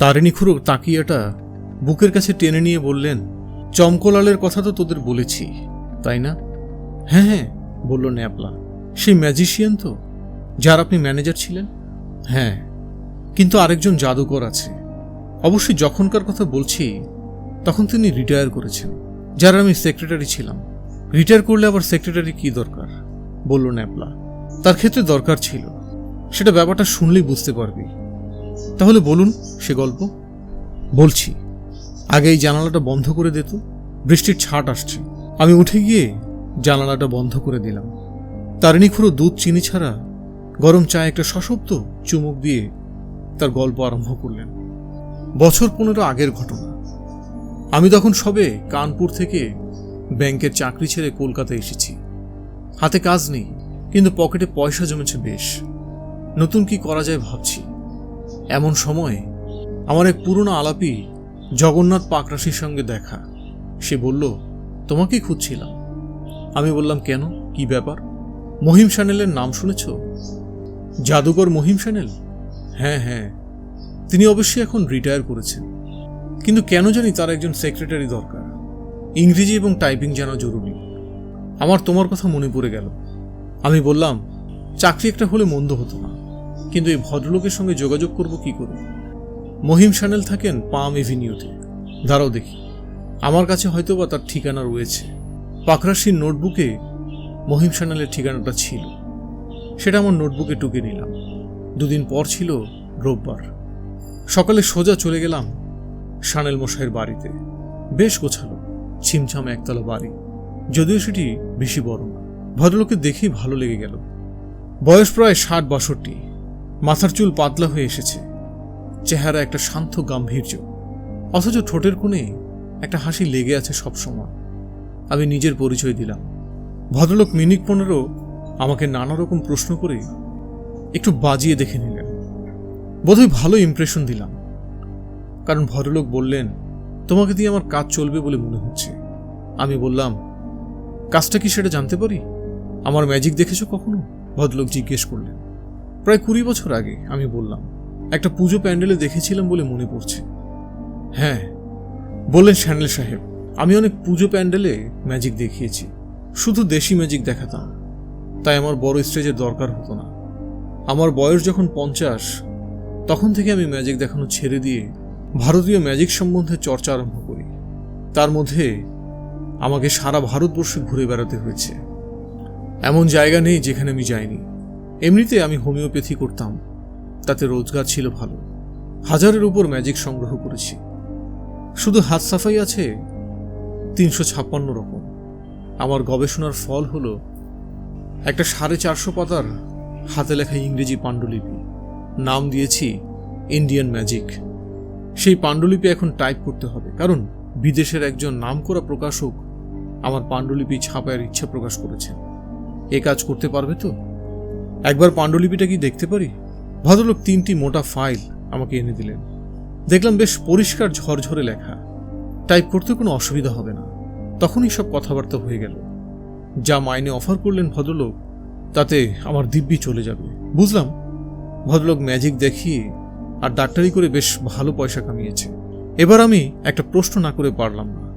তারিণী খুঁড়ো তাকিয়াটা বুকের কাছে টেনে নিয়ে বললেন, চমকলালের কথা তো তোদের বলেছি, তাই না? হ্যাঁ হ্যাঁ বলল ন্যাপলা। সেই ম্যাজিশিয়ান তো, যার আপনি ম্যানেজার ছিলেন? হ্যাঁ কিন্তু আরেকজন জাদুকর আছে। অবশ্যই যখনকার কথা বলছি, তখন তিনি রিটায়ার করেছেন, যার আমি সেক্রেটারি ছিলাম। রিটায়ার করলে আবার সেক্রেটারি কি দরকার? বলল ন্যাপলা। তার ক্ষেত্রে দরকার ছিল। সেটা ব্যাপারটা শুনলেই বুঝতে পারবি। তাহলে বলুন সে গল্প। বলছি আগে এই জানালাটা বন্ধ করে দিত বৃষ্টির ছাট আসছে। আমি উঠে গিয়ে জানালাটা বন্ধ করে দিলাম। তারিণী খুঁড়ো দুধ, চিনি ছাড়া গরম চায় একটা সশব্দ চুমুক দিয়ে তার গল্প আরম্ভ করলেন। বছর পনেরো আগের ঘটনা। আমি তখন সবে কানপুর থেকে ব্যাংকের চাকরি ছেড়ে কলকাতা এসেছি। হাতে কাজ নেই, কিন্তু পকেটে পয়সা জমেছে বেশ। নতুন কি করা যায় ভাবছি। এমন সময় আমার এক পুরনো আলাপি জগন্নাথ পাকরাশির সঙ্গে দেখা। সে বলল তোমাকেই খুঁজছিলাম। আমি বললাম, কেন? কি ব্যাপার? মহিম সানেলের নাম শুনেছ? জাদুকর মহিম সানেল হ্যাঁ হ্যাঁ। তিনি অবশ্যই এখন রিটায়ার করেছেন। কিন্তু কেন জানি তার একজন সেক্রেটারি দরকার। ইংরেজি এবং টাইপিং জানা জরুরি। আমার তোমার কথা মনে পড়ে গেল। আমি বললাম, চাকরি একটা হলে মন্দ হতো না। কিন্তু এই ভদ্রলোকের সঙ্গে যোগাযোগ করব কি করে? মহিম সানেল থাকেন পাম এভিনিউতে দাঁড়াও দেখি। আমার কাছে হয়তোবা তার ঠিকানা রয়েছে। পাকরাশির নোটবুকে মহিম সানেলের ঠিকানাটা ছিল। সেটা আমার নোটবুকে টুকে নিলাম। দুদিন পর ছিল রোববার। সকালে সোজা চলে গেলাম সানেল মশাইয়ের বাড়িতে। বেশ গোছালো, ছিমছাম একতলা বাড়ি। যদিও সেটি বেশি বড় না। ভদ্রলোকে দেখেই ভালো লেগে গেল। বয়স প্রায় ষাট বাষট্টি মাথার চুল পাতলা হয়ে এসেছে। চেহারা একটা শান্ত গাম্ভীর্য। অথচ ঠোঁটের কোণে একটা হাসি লেগে আছে সবসময় আমি নিজের পরিচয় দিলাম। ভদ্রলোক মিনিট পনেরো আমাকে নানা রকম প্রশ্ন করে একটু বাজিয়ে দেখে নিলেন। বোধহয় ভালো ইমপ্রেশন দিলাম। কারণ ভদ্রলোক বললেন, তোমাকে দিয়ে আমার কাজ চলবে বলে মনে হচ্ছে। আমি বললাম, কাজটা কি সেটা জানতে পারি? আমার ম্যাজিক দেখেছ কখনো? ভদ্রলোক জিজ্ঞেস করলেন। প্রায় কুড়ি বছর আগে আমি বললাম, একটা পুজো প্যান্ডেলে দেখেছিলাম বলে মনে পড়ছে। হ্যাঁ বললেন শ্যানেল সাহেব, আমি অনেক পুজো প্যান্ডেলে ম্যাজিক দেখিয়েছি, শুধু দেশি ম্যাজিক দেখাতাম। তাই আমার বড় স্টেজের দরকার হতো না। আমার বয়স যখন পঞ্চাশ, তখন থেকে আমি ম্যাজিক দেখানো ছেড়ে দিয়ে ভারতীয় ম্যাজিক সম্বন্ধে চর্চা আরম্ভ করি। তার মধ্যে আমাকে সারা ভারতবর্ষে ঘুরে বেড়াতে হয়েছে। এমন জায়গা নেই যেখানে আমি যাইনি। এমনিতে আমি হোমিওপ্যাথি করতাম। তাতে রোজগার ছিল ভালো। হাজারের উপর ম্যাজিক সংগ্রহ করেছি। শুধু হাত সাফাই আছে, তিনশো ছাপ্পান্ন রকম। আমার গবেষণার ফল হলো, একটা সাড়ে চারশো পাতার হাতে লেখা ইংরেজি পাণ্ডুলিপি। নাম দিয়েছি, ইন্ডিয়ান ম্যাজিক। সেই পাণ্ডুলিপি এখন টাইপ করতে হবে, কারণ বিদেশের একজন নামকরা প্রকাশক আমার পাণ্ডুলিপি ছাপার ইচ্ছা প্রকাশ করেছেন। এ কাজ করতে পারবে তো? একবার পাণ্ডুলিপিটা কি দেখতে পারি? ভদ্রলোক তিনটি মোটা ফাইল আমাকে এনে দিলেন। দেখলাম বেশ পরিষ্কার ঝরঝরে লেখা। টাইপ করতে কোনো অসুবিধা হবে না। তখনই সব কথাবার্তা হয়ে গেল। যা মাইনে অফার করলেন ভদ্রলোক, তাতে আমার দিব্যি চলে যাবে। বুঝলাম? ভদ্রলোক ম্যাজিক দেখিয়ে আর ডাক্তারি করে বেশ ভালো পয়সা কামিয়েছে। এবার আমি একটা প্রশ্ন না করে পারলাম না।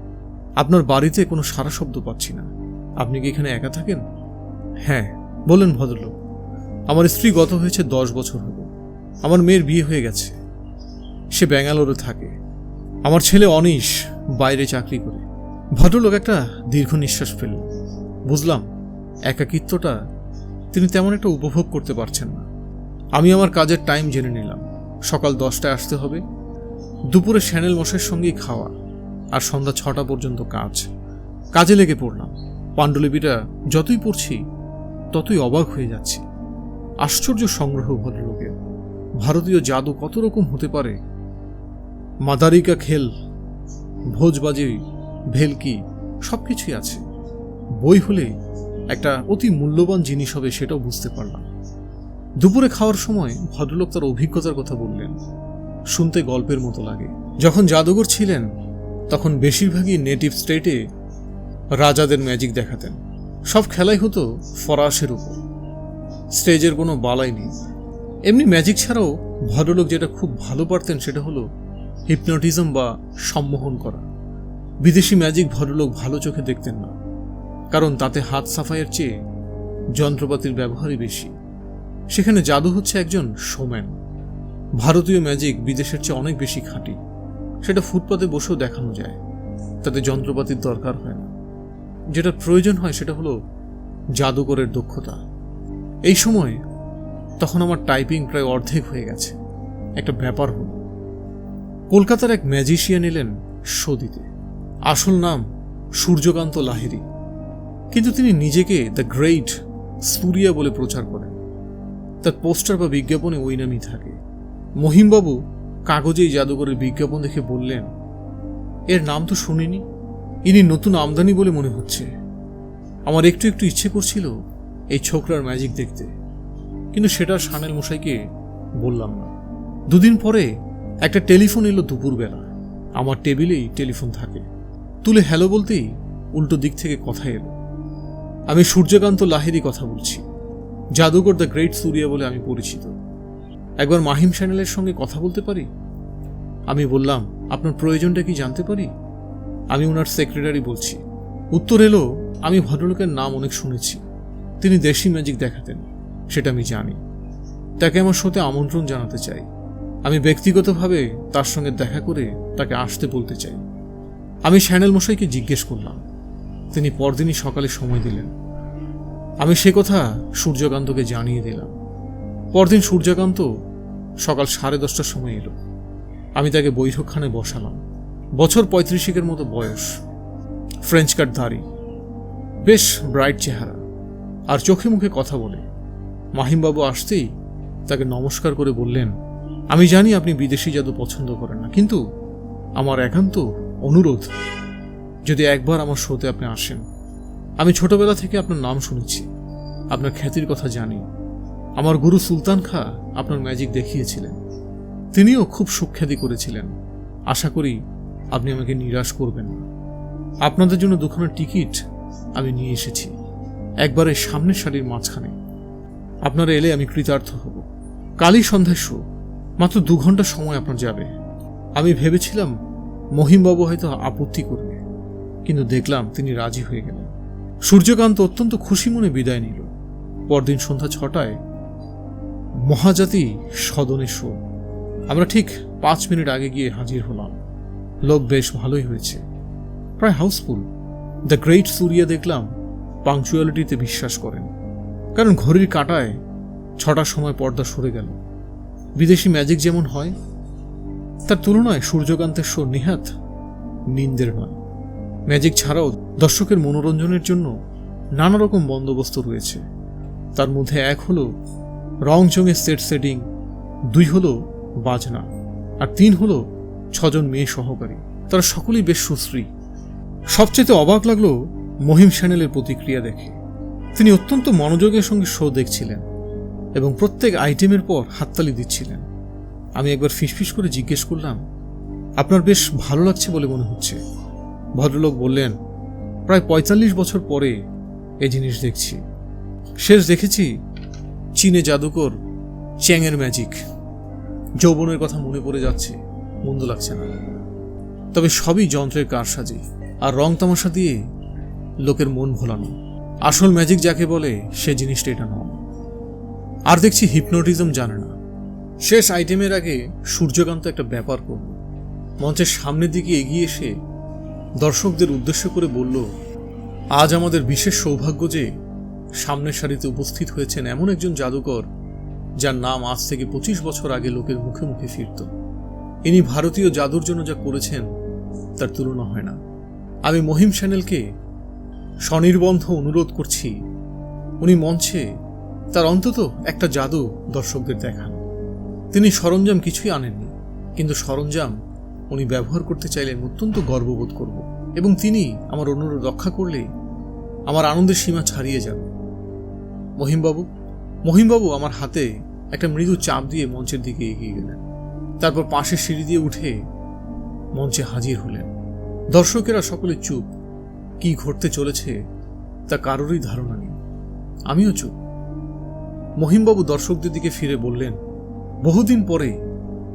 আপনার বাড়িতে কোনো সারা শব্দ পাচ্ছি না। আপনি কি এখানে একা থাকেন? হ্যাঁ বললেন ভদ্রলোক। আমার স্ত্রী গত হয়েছে দশ বছর হলো। আমার মেয়ের বিয়ে হয়ে গেছে। সে ব্যাঙ্গালোরে থাকে। আমার ছেলে অনিশ বাইরে চাকরি করে। ভদ্রলোক একটা দীর্ঘ নিঃশ্বাস ফেলল। বুঝলাম, একাকিত্বটা তিনি তেমন একটা উপভোগ করতে পারছেন না। আমি আমার কাজের টাইম জেনে নিলাম। সকাল দশটায় আসতে হবে। দুপুরে শ্যানেল মশের সঙ্গেই খাওয়া আর সন্ধ্যা ছটা পর্যন্ত কাজ। কাজে লেগে পড়লাম। পাণ্ডুলিপিটা যতই পড়ছি, ততই অবাক হয়ে যাচ্ছি। আশ্চর্য সংগ্রহ ভদ্রলোকের ভারতীয় জাদু কত রকম হতে পারে? মাদারিকা খেল, ভোজবাজি, ভেলকি সব কিছুই আছে। বই হলে একটা অতি মূল্যবান জিনিস হবে সেটাও বুঝতে পারলাম। দুপুরে খাওয়ার সময় ভদ্রলোক তার অভিজ্ঞতার কথা বললেন। শুনতে গল্পের মতো লাগে। যখন জাদুঘর ছিলেন, তখন বেশিরভাগই নেটিভ স্টেটে রাজাদের ম্যাজিক দেখাতেন। সব খেলাই হতো ফরাসের উপর। স্টেজের কোনো বালাই নেই। এমনি ম্যাজিক ছাড়াও ভদ্রলোক যেটা খুব ভালো পারতেন সেটা হলো হিপনোটিজম বা সম্মোহন করা। বিদেশি ম্যাজিক ভদ্রলোক ভালো চোখে দেখতেন না, কারণ তাতে হাত সাফাইয়ের চেয়ে যন্ত্রপাতির ব্যবহারই বেশি। সেখানে জাদু হচ্ছে একজন শোম্যান। ভারতীয় ম্যাজিক বিদেশের চেয়ে অনেক বেশি খাঁটি। সেটা ফুটপাতে বসেও দেখানো যায়। তাতে যন্ত্রপাতির দরকার হয় না। যেটা প্রয়োজন হয় সেটা হলো জাদুকরের দক্ষতা। এই সময় তখন আমার টাইপিং প্রায় অর্ধেক হয়ে গেছে। একটা ব্যাপার হল, কলকাতার এক ম্যাজিশিয়ান এলেন শো দিতে আসল নাম সূর্যকান্ত লাহিরি কিন্তু তিনি নিজেকে দ্য গ্রেট সুরিয়া বলে প্রচার করেন। তার পোস্টার বা বিজ্ঞাপনে ওই নামই থাকে। মহিমবাবু কাগজেই জাদুঘরের বিজ্ঞাপন দেখে বললেন, এর নাম তো শুনিনি। ইনি নতুন আমদানি বলে মনে হচ্ছে। আমার একটু একটু ইচ্ছে করছিল এই ছোকরার ম্যাজিক দেখতে। কিন্তু সেটা সানেল মশাইকে বললাম না। দুদিন পরে একটা টেলিফোন এলো দুপুরবেলা। আমার টেবিলেই টেলিফোন থাকে। তুলে হ্যালো বলতেই উল্টো দিক থেকে কথা এলো। আমি সূর্যকান্ত লাহেরি কথা বলছি। জাদুঘর দ্য গ্রেট সুরিয়া বলে আমি পরিচিত। একবার মাহিম চ্যানেলের সঙ্গে কথা বলতে পারি? আমি বললাম, আপনার প্রয়োজনটা কি জানতে পারি? আমি ওনার সেক্রেটারি বলছি। উত্তর এলো, আমি ভদ্রলোকের নাম অনেক শুনেছি। তিনি দেশি ম্যাজিক দেখাতেন, সেটা আমি জানি। তাকে আমার শোতে আমন্ত্রণ জানাতে চাই। আমি ব্যক্তিগতভাবে তার সঙ্গে দেখা করে তাকে আসতে বলতে চাই। আমি শ্যানেল মশাইকে জিজ্ঞেস করলাম। তিনি পরদিনই সকালে সময় দিলেন। আমি সে কথা সূর্যকান্তকে জানিয়ে দিলাম। পরদিন সূর্যকান্ত সকাল সাড়ে দশটার সময় এলো। আমি তাকে বৈঠকখানে বসালাম। বছর পঁয়ত্রিশেকের মতো বয়স। ফ্রেঞ্চ কাট দাড়ি বেশ ব্রাইট চেহারা। আর চোখে মুখে কথা বলে। মাহিমবাবু আসতেই তাকে নমস্কার করে বললেন, আমি জানি আপনি বিদেশি জাদু পছন্দ করেন না, কিন্তু আমার একান্ত অনুরোধ যদি একবার আমার শোতে আপনি আসেন। আমি ছোটবেলা থেকে আপনার নাম শুনেছি, আপনার খ্যাতির কথা জানি। আমার গুরু সুলতান খা আপনার ম্যাজিক দেখিয়েছিলেন। তিনিও খুব সুখ্যাতি করেছিলেন। আশা করি আপনি আমাকে নিরাশ করবেন না। আপনাদের জন্য দুখানা টিকিট আমি নিয়ে এসেছি। একবারে সামনের সারির মাঝখানে। আপনারা এলে আমি কৃতার্থ হব। কালই সন্ধ্যায় শো। মাত্র দু ঘণ্টা সময় আপনার যাবে। আমি ভেবেছিলাম মহিমবাবু হয়তো আপত্তি করবে। কিন্তু দেখলাম তিনি রাজি হয়ে গেলেন। সূর্যকান্ত অত্যন্ত খুশি মনে বিদায় নিল। পরদিন সন্ধ্যা ছটায় মহাজাতি সদনে শো। আমরা ঠিক পাঁচ মিনিট আগে গিয়ে হাজির হলাম। লোক বেশ ভালোই হয়েছে। প্রায় হাউসফুল। দ্য গ্রেট সুরিয়া দেখলাম পাংচুয়ালিটিতে বিশ্বাস করেন। কারণ ঘড়ির কাঁটায় ছটার সময় পর্দা সরে গেল। বিদেশি ম্যাজিক যেমন হয়, তার তুলনায় সূর্যকান্তের শো নিহাত নিন্দের নয়। ম্যাজিক ছাড়াও দর্শকের মনোরঞ্জনের জন্য নানা রকম বন্দোবস্ত রয়েছে। তার মধ্যে এক হলো রং চঙের সেট সেটিং দুই হলো বাজনা, আর তিন হলো ছজন মেয়ে সহকারী। তারা সকলেই বেশ সুশ্রী। সবচেয়ে অবাক লাগল মহিম স্যানেলের প্রতিক্রিয়া দেখে। তিনি অত্যন্ত মনোযোগের সঙ্গে শো দেখছিলেন এবং প্রত্যেক আইটেমের পর হাততালি দিচ্ছিলেন। আমি একবার ফিসফিস করে জিজ্ঞেস করলাম, আপনার বেশ ভালো লাগছে বলে মনে হচ্ছে। ভদ্রলোক বললেন, প্রায় পঁয়তাল্লিশ বছর পরে এ জিনিস দেখছি। শেষ দেখেছি চীনে জাদুকর চ্যাংয়ের ম্যাজিক। যৌবনের কথা মনে পড়ে যাচ্ছে, মন্দ লাগছে না। তবে সবই যন্ত্রের কারসাজি, আর রং তামাশা দিয়ে লোকের মন ভোলানো। আসল ম্যাজিক যাকে বলে, সে জিনিসটা এটা নয়। আর দেখছি হিপনোটিজম জানে না। শেষ আইটেমের আগে সূর্যকান্ত একটা ব্যাপার করল। মঞ্চের সামনের দিকে এগিয়ে এসে দর্শকদের উদ্দেশ্য করে বলল, আজ আমাদের বিশেষ সৌভাগ্য যে সামনের সারিতে উপস্থিত হয়েছেন এমন একজন জাদুকর, যার নাম আজ থেকে পঁচিশ বছর আগে লোকের মুখে মুখে ফিরত। ইনি ভারতীয় জাদুর জন্য যা করেছেন, তার তুলনা হয় না। আমি মহিম স্যানেলকে স্বনির্বন্ধ অনুরোধ করছি। উনি মঞ্চে, তার অন্তত একটা জাদু দর্শকদের দেখান। তিনি সরঞ্জাম কিছুই আনেননি, কিন্তু সরঞ্জাম উনি ব্যবহার করতে চাইলেন অত্যন্ত গর্ববোধ করব এবং তিনি আমার অনুরোধ রক্ষা করলে আমার আনন্দের সীমা ছাড়িয়ে যাবে। মহিমবাবু মহিমবাবু আমার হাতে একটা মৃদু চাপ দিয়ে মঞ্চের দিকে এগিয়ে গেলেন। তারপর পাশের সিঁড়ি দিয়ে উঠে মঞ্চে হাজির হলেন। দর্শকেরা সকলে চুপ। কি ঘটতে চলেছে তা কারোরই ধারণা নেই। আমিও চুপ। মহিমবাবু দর্শকদের দিকে ফিরে বললেন, বহুদিন পরে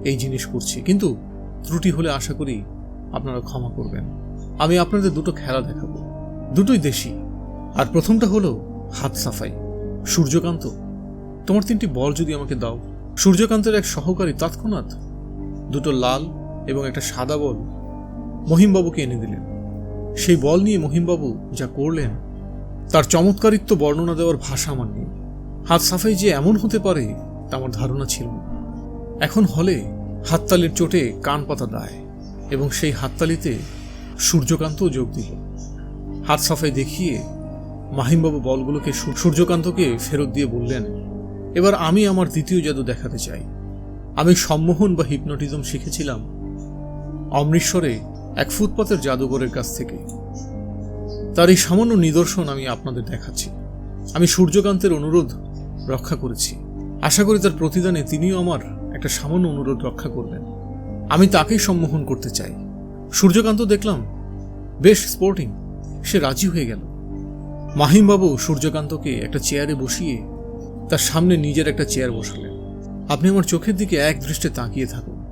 এই জিনিস করছি, কিন্তু ত্রুটি হলে আশা করি আপনারা ক্ষমা করবেন। আমি আপনাদের দুটো খেলা দেখাবো। দুটোই দেশি। আর প্রথমটা হলো হাত সাফাই। সূর্যকান্ত, তোমার তিনটি বল যদি আমাকে দাও। সূর্যকান্তের এক সহকারী তৎক্ষণাৎ দুটো লাল এবং একটা সাদা বল মহিমবাবুকে এনে দিলেন। সেই বল নিয়ে মহিমবাবু যা করলেন, তার চমৎকারিত্ব বর্ণনা দেওয়ার ভাষা আমার নেই। হাত সাফাই যে এমন হতে পারে, তা আমার ধারণা ছিল না। এখন হলে হাততালির চোটে কান পাতা দায়, এবং সেই হাততালিতে সূর্যকান্তও যোগ দিল। হাত সাফাই দেখিয়ে মাহিমবাবু বলগুলোকে সূর্যকান্তকে ফেরত দিয়ে বললেন, এবার আমি আমার দ্বিতীয় জাদু দেখাতে চাই। আমি সম্মোহন বা হিপনোটিজম শিখেছিলাম অমৃতসরে এক ফুটপাতের জাদুঘরের কাছ থেকে। তার এই সামান্য নিদর্শন আমি আপনাদের দেখাচ্ছি। আমি সূর্যকান্তের অনুরোধ রক্ষা করেছি। আশা করি তার প্রতিদানে তিনিও আমার একটা সামান্য অনুরোধ রক্ষা করবেন। আমি তাকেই সম্মোহন করতে চাই। সূর্যকান্ত দেখলাম, বেশ স্পোর্টিং সে রাজি হয়ে গেল। মাহিমবাবু সূর্যকান্তকে একটা চেয়ারে বসিয়ে তার সামনে নিজের একটা চেয়ার বসালেন। আপনি আমার চোখের দিকে এক দৃষ্টে তাকিয়ে থাকুন।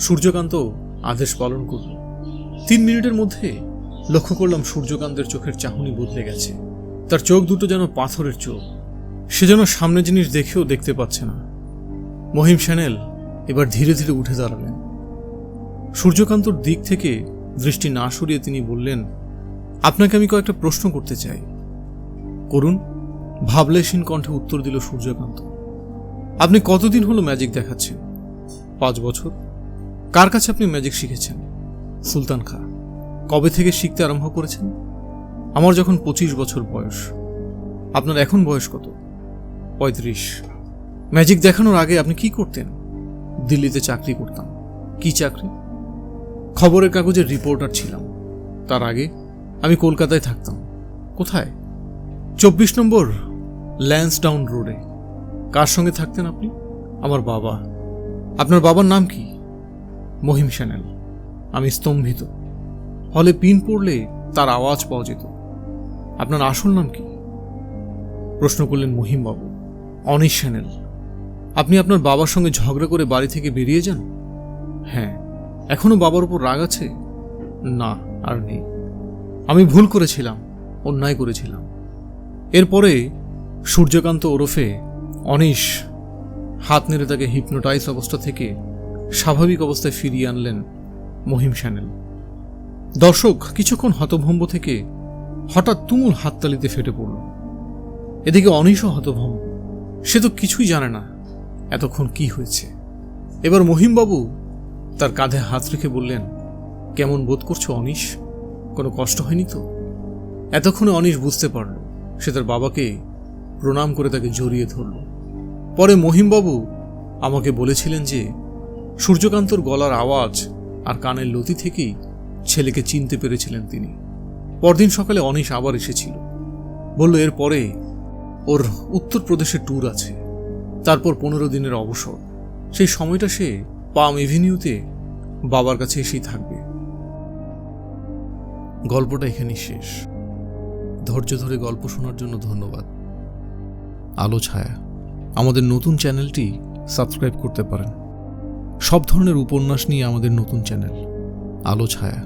সূর্যকান্ত আদেশ পালন করল। তিন মিনিটের মধ্যে লক্ষ্য করলাম সূর্যকান্তের চোখের চাহনি বদলে গেছে। তার চোখ দুটো যেন পাথরের চোখ। সে যেন সামনে জিনিস দেখেও দেখতে পাচ্ছে না। মহিম স্যানেল এবার ধীরে ধীরে উঠে দাঁড়ালেন। সূর্যকান্তর দিক থেকে দৃষ্টি না সরিয়ে তিনি বললেন, আপনাকে আমি কয়েকটা প্রশ্ন করতে চাই। করুন। ভাবলেশীন কণ্ঠে উত্তর দিল সূর্যকান্ত। আপনি কতদিন হলো ম্যাজিক দেখাচ্ছেন? পাঁচ বছর। কার কাছে আপনি ম্যাজিক শিখেছেন? সুলতান খা, কবে থেকে শিখতে আরম্ভ করেছেন? আমার যখন পঁচিশ বছর বয়স, আপনার এখন বয়স কত? পঁয়ত্রিশ। ম্যাজিক দেখানোর আগে আপনি কি করতেন? দিল্লিতে চাকরি করতাম। কি চাকরি? খবরের কাগজের রিপোর্টার ছিলাম। তার আগে আমি কলকাতায় থাকতাম। কোথায়? চব্বিশ নম্বর ল্যান্সডাউন রোডে। কার সঙ্গে থাকতেন আপনি? আমার বাবা। আপনার বাবার নাম কি? মহিম স্যানেল আমি স্তম্ভিত। হলে পিন পড়লে তার আওয়াজ পাওয়া যেত। আপনার আসল নাম কি? প্রশ্ন করলেন মহিমবাবু। অনিশ স্যানেল আপনি আপনার বাবার সঙ্গে ঝগড়া করে বাড়ি থেকে বেরিয়ে যান? হ্যাঁ। এখনও বাবার উপর রাগ আছে? না, আর নেই। আমি ভুল করেছিলাম, অন্যায় করেছিলাম। এরপরে সূর্যকান্ত ওরফে অনিশ হাত নেড়ে তাকে হিপনোটাইজ অবস্থা থেকে স্বাভাবিক অবস্থায় ফিরিয়ে আনলেন মহিম স্যানেল দর্শক, কিছুক্ষণ হতভম্ব থেকে হঠাৎ তুমুল হাততালিতে ফেটে পড়ল। এদিকে অনিশও হতভম্ব। সে তো কিছুই জানে না এতক্ষণ কি হয়েছে। এবার মহিমবাবু তার কাঁধে হাত রেখে বললেন, কেমন বোধ করছ অনিশ? কোনো কষ্ট হয়নি তো? এতক্ষণে অনিশ বুঝতে পারল, সে তার বাবাকে প্রণাম করে তাকে জড়িয়ে ধরল। পরে মহিমবাবু আমাকে বলেছিলেন যে, সূর্যকান্তর গলার আওয়াজ আর কানের লতি থেকেই ছেলেকে চিনতে পেরেছিলেন তিনি। পরদিন সকালে অনিশ আবার এসেছিল। বলল, এর পরে ওর উত্তরপ্রদেশে ট্যুর আছে। তারপর পনেরো দিনের অবসর। সেই সময়টা সে পাম এভিনিউতে বাবার কাছে এসেই থাকবে। গল্পটা এখানেই শেষ। ধৈর্য ধরে গল্প শোনার জন্য ধন্যবাদ। আলো ছায়া। আমাদের নতুন চ্যানেলটি সাবস্ক্রাইব করতে পারেন। সব ধরনের উপন্যাস নিয়ে আমাদের নতুন চ্যানেল, আলো ছায়া।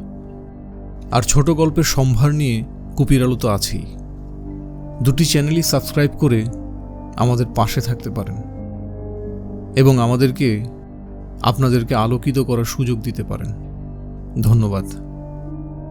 আর ছোট গল্পের সম্ভার নিয়ে কুপির আলো তো আছেই। দুটি চ্যানেলই সাবস্ক্রাইব করে আমাদের পাশে থাকতে পারেন এবং আমাদেরকে, আপনাদেরকে আলোকিত করার সুযোগ দিতে পারেন। ধন্যবাদ।